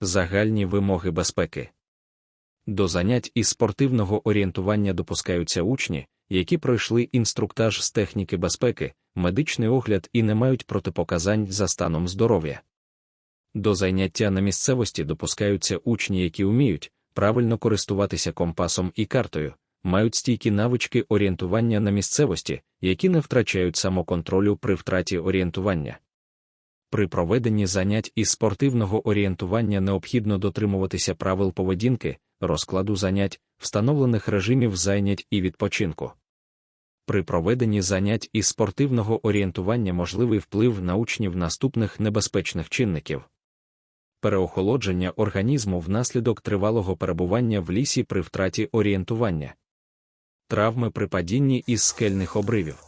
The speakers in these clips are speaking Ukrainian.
Загальні вимоги безпеки. До занять із спортивного орієнтування допускаються учні, які пройшли інструктаж з техніки безпеки, медичний огляд і не мають протипоказань за станом здоров'я. До заняття на місцевості допускаються учні, які вміють правильно користуватися компасом і картою, мають стійкі навички орієнтування на місцевості, які не втрачають самоконтролю при втраті орієнтування. При проведенні занять із спортивного орієнтування необхідно дотримуватися правил поведінки, розкладу занять, встановлених режимів зайнять і відпочинку. При проведенні занять із спортивного орієнтування можливий вплив на учнів наступних небезпечних чинників. Переохолодження організму внаслідок тривалого перебування в лісі при втраті орієнтування, травми при падінні із скельних обривів,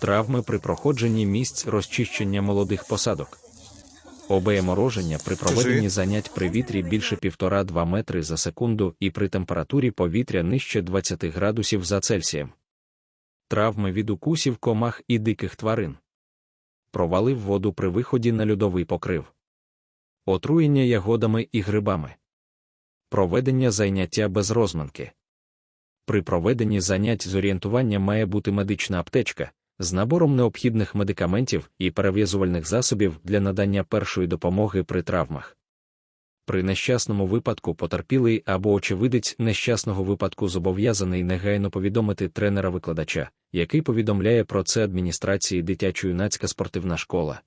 травми при проходженні місць розчищення молодих посадок, обеємороження при проведенні занять при вітрі більше 1,5-2 метри за секунду і при температурі повітря нижче 20 градусів за Цельсієм, травми від укусів комах і диких тварин, провали в воду при виході на льодовий покрив. Отруєння ягодами і грибами, проведення заняття без розминки. При проведенні занять з орієнтування має бути медична аптечка з набором необхідних медикаментів і перев'язувальних засобів для надання першої допомоги при травмах. При нещасному випадку потерпілий або очевидець нещасного випадку зобов'язаний негайно повідомити тренера-викладача, який повідомляє про це адміністрації дитячо-юнацька спортивна школа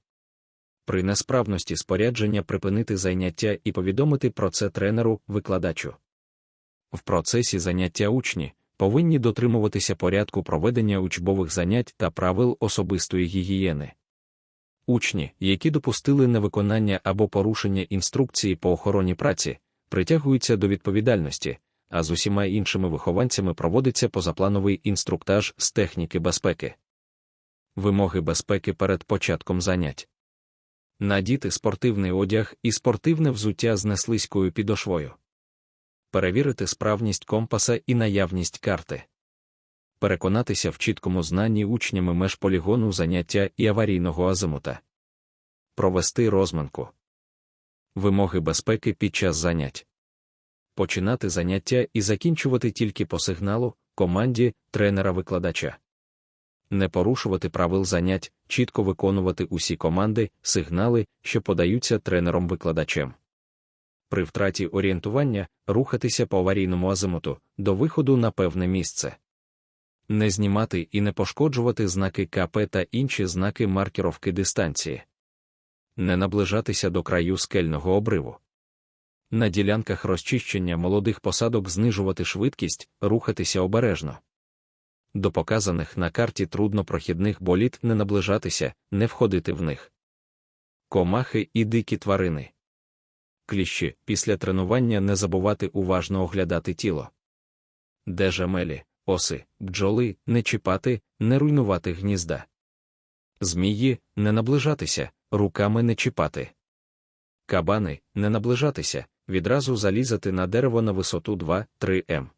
при несправності спорядження припинити заняття і повідомити про це тренеру, викладачу. В процесі заняття учні повинні дотримуватися порядку проведення учбових занять та правил особистої гігієни. Учні, які допустили невиконання або порушення інструкції по охороні праці, притягуються до відповідальності, а з усіма іншими вихованцями проводиться позаплановий інструктаж з техніки безпеки. Вимоги безпеки перед початком занять надіти спортивний одяг і спортивне взуття з неслизькою підошвою, перевірити справність компаса і наявність карти, переконатися в чіткому знанні учнями меж полігону заняття і аварійного азимута, провести розминку, вимоги безпеки під час занять, починати заняття і закінчувати тільки по сигналу, команді тренера-викладача не порушувати правил занять, чітко виконувати усі команди, сигнали, що подаються тренером-викладачем. При втраті орієнтування рухатися по аварійному азимуту до виходу на певне місце. Не знімати і не пошкоджувати знаки КП та інші знаки маркіровки дистанції. Не наближатися до краю скельного обриву. На ділянках розчищення молодих посадок знижувати швидкість, рухатися обережно. До показаних на карті труднопрохідних боліт не наближатися, не входити в них. Комахи і дикі тварини. Кліщі після тренування не забувати уважно оглядати тіло. Де жамелі, оси, бджоли не чіпати, не руйнувати гнізда. Змії не наближатися, руками не чіпати. Кабани не наближатися, відразу залізати на дерево на висоту 2-3 м.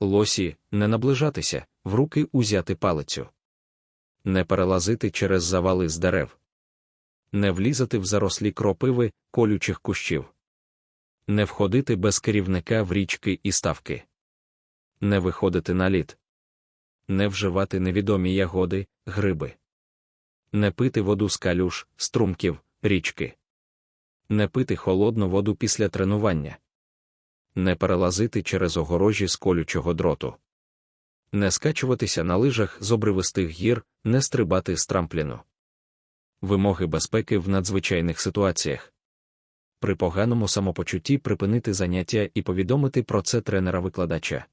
Лосі не наближатися, в руки узяти палицю. Не перелазити через завали з дерев. Не влізати в зарослі кропиви, колючих кущів. Не входити без керівника в річки і ставки. Не виходити на лід. Не вживати невідомі ягоди, гриби. Не пити воду з калюш, струмків, річки. Не пити холодну воду після тренування не перелазити через огорожі з колючого дроту, не скачуватися на лижах з обривистих гір, не стрибати з трампліну. Вимоги безпеки в надзвичайних ситуаціях. При поганому самопочутті припинити заняття і повідомити про це тренера-викладача.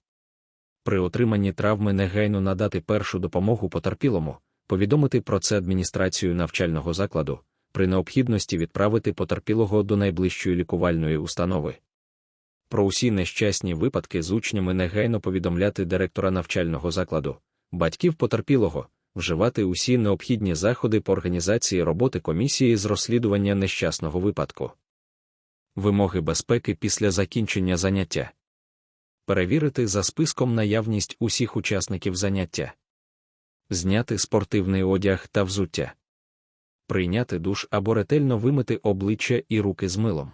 При отриманні травми негайно надати першу допомогу потерпілому, повідомити про це адміністрацію навчального закладу, при необхідності відправити потерпілого до найближчої лікувальної установи. Про усі нещасні випадки з учнями негайно повідомляти директора навчального закладу, батьків потерпілого, вживати усі необхідні заходи по організації роботи комісії з розслідування нещасного випадку. Вимоги безпеки після закінчення заняття. Перевірити за списком наявність усіх учасників заняття, зняти спортивний одяг та взуття, прийняти душ або ретельно вимити обличчя і руки з милом.